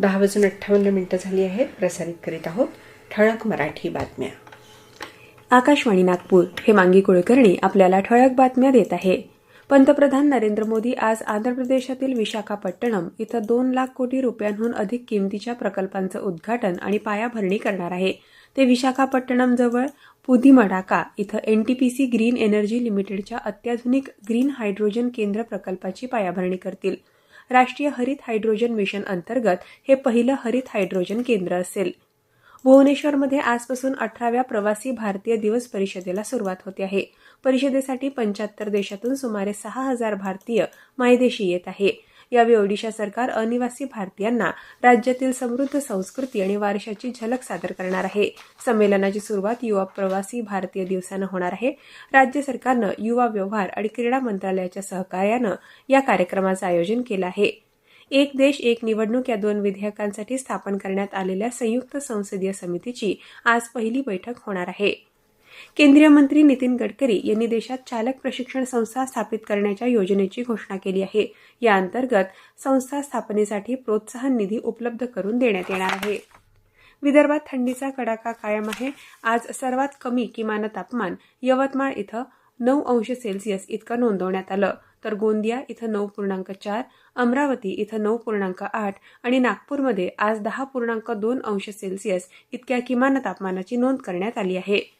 दहा वाजून अठ्ठावन्न मिनिटं झाली आहेत. प्रसारित करीत आहोत ठळक मराठी बातम्या. आकाशवाणी नागपूर हे मांगी कुलकर्णी आपल्याला ठळक बातम्या देत आहे. पंतप्रधान नरेंद्र मोदी आज आंध्र प्रदेशातील विशाखापट्टणम इथं दोन लाख कोटी रुपयांहून अधिक किमतीच्या प्रकल्पांचं उद्घाटन आणि पायाभरणी करणार आहे. ते विशाखापट्टणम जवळ पुदिमडाका इथं एनटीपीसी ग्रीन एनर्जी लिमिटेडच्या अत्याधुनिक ग्रीन हायड्रोजन केंद्र प्रकल्पाची पायाभरणी करतील. राष्ट्रीय हरित हायड्रोजन मिशन अंतर्गत हे पहिलं हरित हायड्रोजन केंद्र असेल. भुवनेश्वरमध्ये आजपासून अठराव्या प्रवासी भारतीय दिवस परिषदेला सुरुवात होते आहे. परिषदेसाठी पंच्याहत्तर देशातून सुमारे सहा हजार भारतीय मायदेशी येत आहे. यावेळी ओडिशा सरकार अनिवासी भारतीयांना राज्यातील समृद्ध संस्कृती आणि वारशाची झलक सादर करणार आहे. संमेलनाची सुरुवात युवा प्रवासी भारतीय दिवसानं होणार आहे. राज्य सरकारनं युवा व्यवहार आणि क्रीडा मंत्रालयाच्या सहकार्यानं या कार्यक्रमाचं आयोजन केलं आहे. एक देश एक निवडणूक या दोन विधेयकांसाठी स्थापन करण्यात आलेल्या संयुक्त संसदीय समितीची आज पहिली बैठक होणार आहे. केंद्रीय मंत्री नितीन गडकरी यांनी देशात चालक प्रशिक्षण संस्था स्थापित करण्याच्या योजनेची घोषणा केली आहे. या अंतर्गत संस्था स्थापनेसाठी प्रोत्साहन निधी उपलब्ध करून देण्यात येणार आहे. विदर्भात थंडीचा कडाका कायम आहे. आज सर्वात कमी किमान तापमान यवतमाळ इथं नऊ अंश सेल्सिअस इतकं नोंदवण्यात आलं. तर गोंदिया इथं नऊ पूर्णांक चार अमरावती इथं नऊ पूर्णांक आठ आणि नागपूरमध्ये आज दहा पूर्णांक दोन अंश सेल्सिअस इतक्या किमान तापमानाची नोंद करण्यात आली आहे.